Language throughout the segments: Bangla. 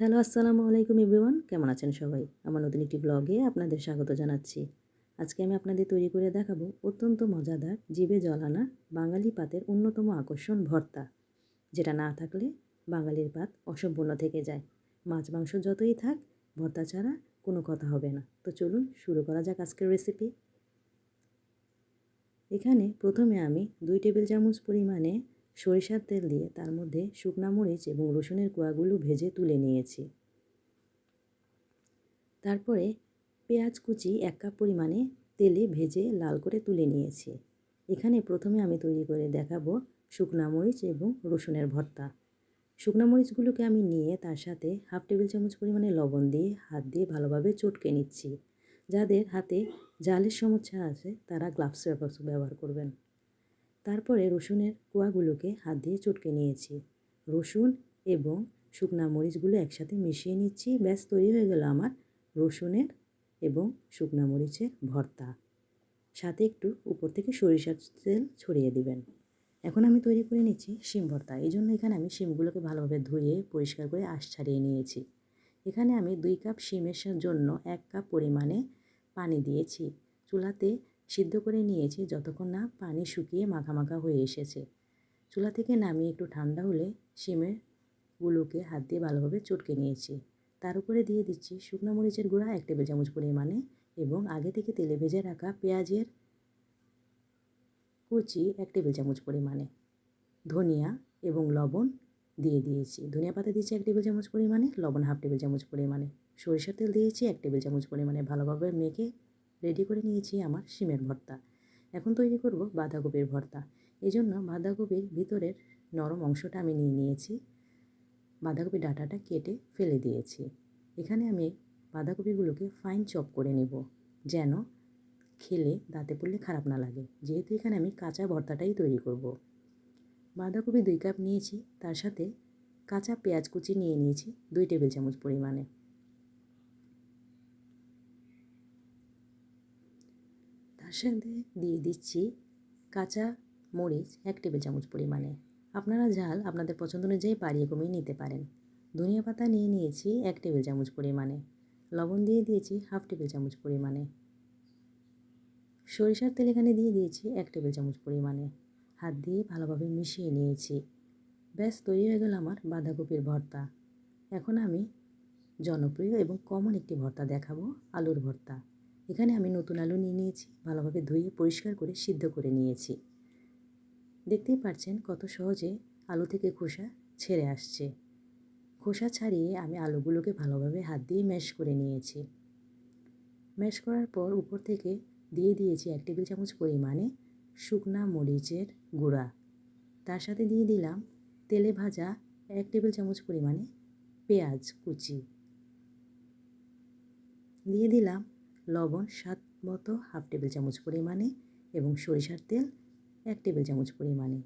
হ্যালো, আসসালামু আলাইকুম এভরিওয়ান। কেমন আছেন সবাই? আমার নতুন একটি ব্লগে আপনাদের স্বাগত জানাচ্ছি। আজকে আমি আপনাদের তৈরি করে দেখাবো অত্যন্ত মজাদার জিভে জলানা বাঙালি পাতের অন্যতম আকর্ষণ ভর্তা, যেটা না থাকলে বাঙালির পাত অসম্পূর্ণ থেকে যায়। মাছ, মাংস যতই থাক, ভর্তা ছাড়া কোনো কথা হবে না। তো চলুন শুরু করা যাক আজকের রেসিপি এখানে প্রথমে আমি দুই টেবিল চামচ পরিমাণে সরিষার তেল দিয়ে তার মধ্যে শুকনা মরিচ এবং রসুনের কোয়াগুলো ভেজে তুলে নিয়েছি। তারপরে পেঁয়াজ কুচি এক কাপ পরিমাণে তেলে ভেজে লাল করে তুলে নিয়েছি। এখানে প্রথমে আমি তৈরি করে দেখাবো শুকনা মরিচ এবং রসুনের ভর্তা। শুকনা মরিচগুলোকে আমি নিয়ে তার সাথে হাফ টেবিল চামচ পরিমাণে লবণ দিয়ে হাত দিয়ে ভালোভাবে চটকে নিচ্ছি। যাদের হাতে জালের সমস্যা আছে, তারা গ্লাভস ব্যবহার করবেন। তারপরে রসুনের কোয়াগুলোকে হাত দিয়ে চটকে নিয়েছি। রসুন এবং শুকনা মরিচগুলো একসাথে মিশিয়ে নিচ্ছি। ব্যাস, তৈরি হয়ে গেল আমার রসুনের এবং শুকনা মরিচের ভর্তা। সাথে একটু উপর থেকে সরিষার তেল ছড়িয়ে দিবেন। এখন আমি তৈরি করে নিচ্ছি শিম ভর্তা। এই জন্য এখানে আমি শিমগুলোকে ভালোভাবে ধুয়ে, পরিষ্কার করে আশ ছাড়িয়ে নিয়েছি। এখানে আমি দুই কাপ শিমের জন্য এক কাপ পরিমাণে পানি দিয়েছি। চুলাতে সিদ্ধ করে নিয়েছি যতক্ষণ না পানি শুকিয়ে মাখা হয়ে এসেছে। চুলা থেকে নামিয়ে একটু ঠান্ডা হলে শিমের গুলোকে হাত দিয়ে ভালোভাবে চটকে নিয়েছি। তার উপরে দিয়ে দিচ্ছি শুকনো মরিচের গুঁড়া এক টেবিল চামচ পরিমাণে এবং আগে থেকে তেলে ভেজে রাখা পেঁয়াজের কুচি এক টেবিল চামচ পরিমাণে। ধনিয়া এবং লবণ দিয়ে দিয়েছি। ধনিয়া পাতা দিয়েছি এক টেবিল চামচ পরিমাণে, লবণ হাফ টেবিল চামচ পরিমাণে। সরিষার তেল দিয়েছি এক টেবিল চামচ পরিমাণে ভালোভাবে মেখে রেডি করে নিয়েছি আমার শিমের ভর্তা। এখন তৈরি করব বাঁধাকপির ভর্তা। এই জন্য বাঁধাকপির ভিতরের নরম অংশটা আমি নিয়ে নিয়েছি। বাঁধাকপির ডাটাটা কেটে ফেলে দিয়েছি। এখানে আমি বাঁধাকপিগুলোকে ফাইন চপ করে নেব, যেন খেলে দাঁতে পড়লে খারাপ না লাগে। যেহেতু এখানে আমি কাঁচা ভর্তাটাই তৈরি করব। বাঁধাকপি দুই কাপ নিয়েছি, তার সাথে কাঁচা পেঁয়াজ কুচি নিয়ে নিয়েছি, দুই টেবিল চামচ পরিমাণে। তার সাথে দিয়ে দিচ্ছি কাঁচা মরিচ এক টেবিল চামচ পরিমাণে। আপনারা ঝাল আপনাদের পছন্দ অনুযায়ী বাড়িয়ে কমিয়ে নিতে পারেন। ধনিয়া পাতা নিয়ে নিয়েছি এক টেবিল চামচ পরিমাণে। লবণ দিয়ে দিয়েছি হাফ টেবিল চামচ পরিমাণে। সরিষার তেল এখানে দিয়ে দিয়েছি এক টেবিল চামচ পরিমাণে। হাত দিয়ে ভালোভাবে মিশিয়ে নিয়েছি। ব্যাস, তৈরি হয়ে গেল আমার বাঁধাকপির ভর্তা। এখন আমি জনপ্রিয় এবং কমন একটি ভর্তা দেখাবো, আলুর ভর্তা। এখানে আমি নতুন আলু নিয়ে নিয়েছি, ভালোভাবে ধুয়ে পরিষ্কার করে সিদ্ধ করে নিয়েছি। দেখতেই পাচ্ছেন কত সহজে আলু থেকে খোসা ছেড়ে আসছে। খোসা ছাড়িয়ে আমি আলুগুলোকে ভালোভাবে হাত দিয়ে ম্যাশ করে নিয়েছি। ম্যাশ করার পর উপর থেকে দিয়ে দিয়েছি এক টেবিল চামচ পরিমাণে শুকনা মরিচের গুঁড়া। তার সাথে দিয়ে দিলাম তেলে ভাজা এক টেবিল চামচ পরিমাণে পেঁয়াজ কুচি। দিয়ে দিলাম লবণ স্বাদ মতো হাফ টেবিল চামচ পরিমাণে এবং সরিষার তেল এক টেবিল চামচ পরিমাণে।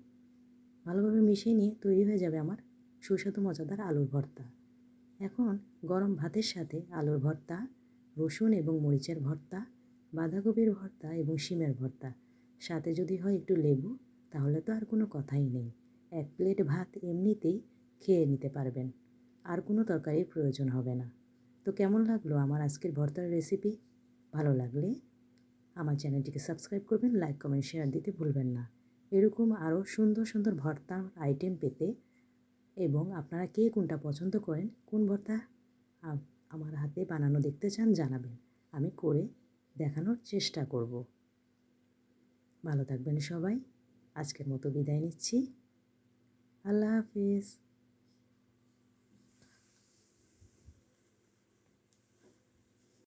ভালোভাবে মিশিয়ে নিয়ে তৈরি হয়ে যাবে আমার সুস্বাদু মজাদার আলুর ভর্তা। এখন গরম ভাতের সাথে আলুর ভর্তা, রসুন এবং মরিচের ভর্তা, বাঁধাকপির ভর্তা এবং শিমের ভর্তা। সাথে যদি হয় একটু লেবু, তাহলে তো আর কোনো কথাই নেই। এক প্লেট ভাত এমনিতেই খেয়ে নিতে পারবেন। আর কোনো তরকারির প্রয়োজন হবে না। তো কেমন লাগল আমার আজকের ভর্তার রেসিপি? ভালো লাগলে আমার চ্যানেলটিকে সাবস্ক্রাইব করবেন, লাইক, কমেন্ট, শেয়ার দিতে ভুলবেন না। এরকম আরও সুন্দর সুন্দর ভর্তার আইটেম পেতে এবং আপনারা কে কোনটা পছন্দ করেন, কোন ভর্তা আমার হাতে বানানো দেখতে চান জানাবেন। আমি করে দেখানোর চেষ্টা করব। ভালো থাকবেন সবাই। আজকের মতো বিদায় নিচ্ছি। আল্লাহ হাফিজ।